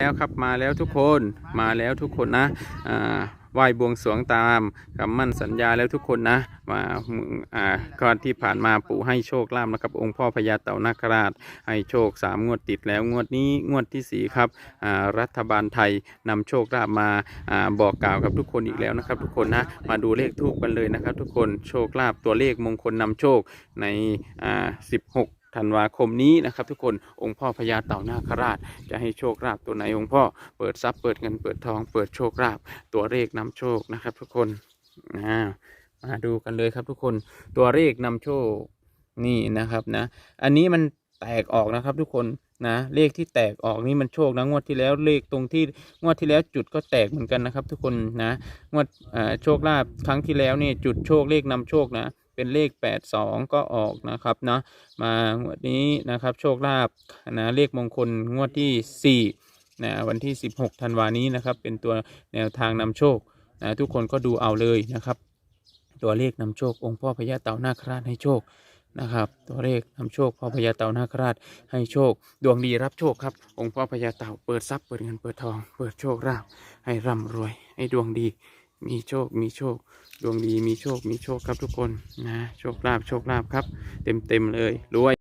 แล้วครับมาแล้วทุกคนมาแล้วทุกคนนะอ่าไหว้บวงสรวงตามคำมั่นสัญญาแล้วทุกคนนะมาก่อนที่ผ่านมาปู่ให้โชคลาภนะครับ องค์พ่อพญาเต่านาคราช ให้โชคสามงวดติดแล้วงวดนี้งวดที่สี่ครับรัฐบาลไทยนำโชคลาภมาอบอกกล่าวกับทุกคนอีกแล้วนะครับ ทุกคนนะมาดูเลขทูปกันเลยนะครับ ทุกคนโชคลาภตัวเลขมงคลนำโชคในอ่า16 ธันวาคมนี้นะครับ ทุกคนองค์พ่อพญาเต่านาคราช จะให้โชคลาภตัวไหนองค์พ่อเปิดทรัพย์เปิดเงินเปิดทอง เปิดโชคลาภตัวเลขนำโชคนะครับ ทุกคนมาดูกันเลยครับทุกคนตัวเลขนำโชคนี่นะครับนะ อันนี้มันแตกออกนะครับทุกคนนะเลขที่แตกออกนี่มันโชคนะงวดที่แล้วเลขตรงที่งวดที่แล้วจุดก็แตกเหมือนกันนะครับ ทุกคนนะงวดโชคลาภครั้งที่แล้วนี่จุดโชคเลขนำโชคนะ เป็นเลข 82 ก็ออกนะครับเนาะมางวดนี้นะครับโชคลาภนะเลขมงคลงวดที่ 4 นะวันที่ 16ธันวานี้นะครับเป็นตัวแนวทางนำโชคนะทุกคนก็ดูเอาเลยนะครับ ตัวเลขนำโชคองค์พ่อพญาเต่านาคราชให้โชคนะครับตัวเลขนำโชคพ่อพญาเต่านาคราชให้โชค ดวงดีรับโชคครับ องค์พ่อพญาเต่าเปิดทรัพย์เปิดเงินเปิดทอง เปิดโชคราภให้ร่ำรวย ให้ดวงดี มีโชค มีโชค ดวงดี มีโชค มีโชคครับทุกคนนะ โชคลาภ โชคลาภครับ เต็มเต็มเลย รวย